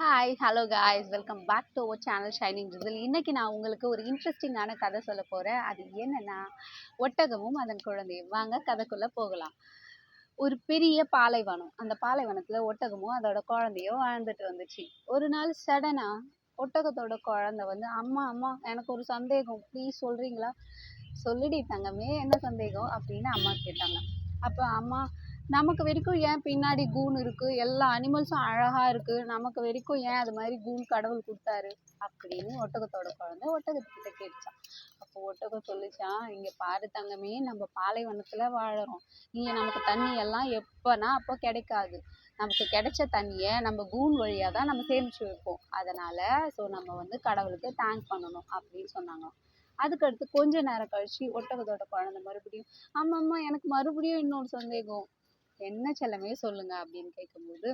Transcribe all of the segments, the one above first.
Hi hello guys welcome back to our channel shining result இன்றைக்கி நான் உங்களுக்கு ஒரு இன்ட்ரெஸ்டிங்கான கதை சொல்ல போகிறேன் அது என்னென்னா ஒட்டகமும் அதன் குழந்தையும். வாங்க கதைக்குள்ளே போகலாம். ஒரு பெரிய பாலைவனம். அந்த பாலைவனத்தில் ஒட்டகமும் அதோட குழந்தையும் வாழ்ந்துட்டு வந்துச்சு. ஒரு நாள் சடனாக ஒட்டகத்தோட குழந்தை வந்து அம்மா அம்மா எனக்கு ஒரு சந்தேகம். ப்ளீஸ் சொல்கிறீங்களா சொல்லிடி தங்கமே என்ன சந்தேகம்? அப்படின்னு அம்மா கேட்டாங்க. அப்போ அம்மா நமக்கு வரைக்கும் ஏன் பின்னாடி கூன் இருக்கு? எல்லா அனிமல்ஸும் அழகா இருக்கு. நமக்கு வரைக்கும் ஏன் அது மாதிரி கூன் கடவுள் கொடுத்தாரு? அப்படின்னு ஒட்டகத்தோட குழந்தை ஒட்டகத்துக்கிட்ட கேட்டுச்சான் அப்போ ஒட்டகம் சொல்லிச்சான் இங்க பாரு தங்கமே நம்ம பாலைவனத்துல வாழறோம். இங்க நமக்கு தண்ணி எல்லாம் எப்பனா அப்போ கிடைக்காது. நமக்கு கிடைச்ச தண்ணியை நம்ம கூன் வழியாக தான் நம்ம சேமிச்சு வைப்போம். அதனால ஸோ நம்ம வந்து கடவுளுக்கு தேங்க் பண்ணணும் அப்படின்னு சொன்னாங்க அதுக்கடுத்து கொஞ்ச நேரம் கழிச்சு ஒட்டகத்தோட குழந்தை மறுபடியும் ஆமாம் அம்மா எனக்கு மறுபடியும் இன்னொரு சந்தேகம். என்ன செல்லமே சொல்லுங்க அப்படின்னு கேட்கும்போது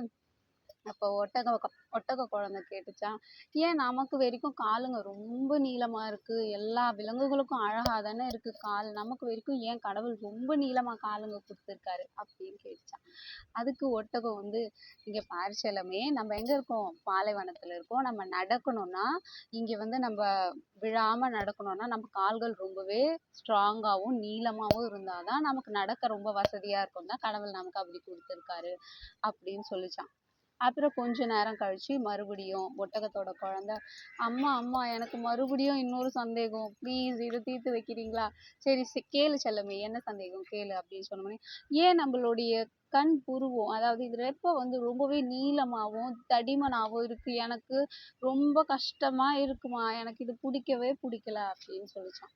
அப்போ ஒட்டக ஒட்டக குழந்தை கேட்டுச்சான் ஏன் நமக்கு வரைக்கும் காலுங்க ரொம்ப நீளமா இருக்கு? எல்லா விலங்குகளுக்கும் அழகா தானே இருக்கு கால். நமக்கு வரைக்கும் ஏன் கடவுள் ரொம்ப நீளமா காலுங்க கொடுத்துருக்காரு அப்படின்னு கேட்டுச்சான் அதுக்கு ஒட்டகம் வந்து இங்க பாரு செல்லமே நம்ம எங்க இருக்கோம்? பாலைவனத்துல இருக்கோம். நம்ம நடக்கணும்னா இங்க வந்து நம்ம விழாம நடக்கணும்னா நம்ம கால்கள் ரொம்பவே ஸ்ட்ராங்காகவும் நீளமாகவும் இருந்தாதான் நமக்கு நடக்க ரொம்ப வசதியா இருக்கும் தான் கடவுள் நமக்கு அப்படி கொடுத்துருக்காரு அப்படின்னு சொல்லிச்சான் அப்புறம் கொஞ்ச நேரம் கழிச்சு மறுபடியும் ஒட்டகத்தோட குழந்தை அம்மா அம்மா எனக்கு மறுபடியும் இன்னொரு சந்தேகம். ப்ளீஸ் இதை தீர்த்து வைக்கிறீங்களா? சரி கேளு செல்லமே என்ன சந்தேகம்? கேளு அப்படின்னு சொன்னோடனே ஏன் நம்மளுடைய கண் புருவம் அதாவது இது ரெப்பை வந்து ரொம்பவே நீளமாகவும் தடிமனாகவும் இருக்கு. எனக்கு ரொம்ப கஷ்டமா இருக்குமா? எனக்கு இது பிடிக்கவே பிடிக்கல அப்படின்னு சொல்லிச்சான்.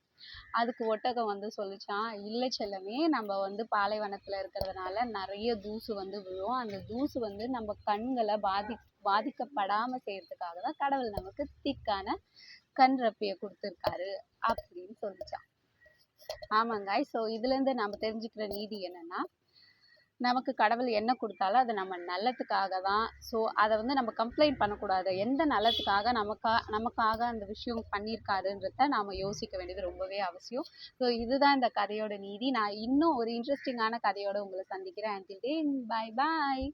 அதுக்கு ஒட்டகம் வந்து சொல்லிச்சான் இல்லை செல்லமே நம்ம வந்து பாலைவனத்துல இருக்கிறதுனால நிறைய தூசு வந்து விழும். அந்த தூசு வந்து நம்ம கண்களை பாதி பாதிக்கப்படாம செய்யறதுக்காக தான் கடவுள் நமக்கு திக்கான கண் ரப்பியை கொடுத்துருக்காரு அப்படின்னு சொல்லிச்சான் ஆமாங்க ஸோ இதுல இருந்து நம்ம தெரிஞ்சுக்கிற நீதி என்னன்னா நமக்கு கடவுள் என்ன கொடுத்தாலும் அது நம்ம நல்லதுக்காக தான் ஸோ அதை வந்து நம்ம கம்ப்ளைண்ட் பண்ணக்கூடாது. எந்த நலத்துக்காக நமக்கா நமக்காக அந்த விஷயம் பண்ணியிருக்காருன்றத நாம் யோசிக்க வேண்டியது ரொம்பவே அவசியம். ஸோ இதுதான் இந்த கதையோட நீதி. நான் இன்னும் ஒரு இன்ட்ரெஸ்டிங்கான கதையோட உங்களை சந்திக்கிறேன். அண்டில் தென் பாய் பாய்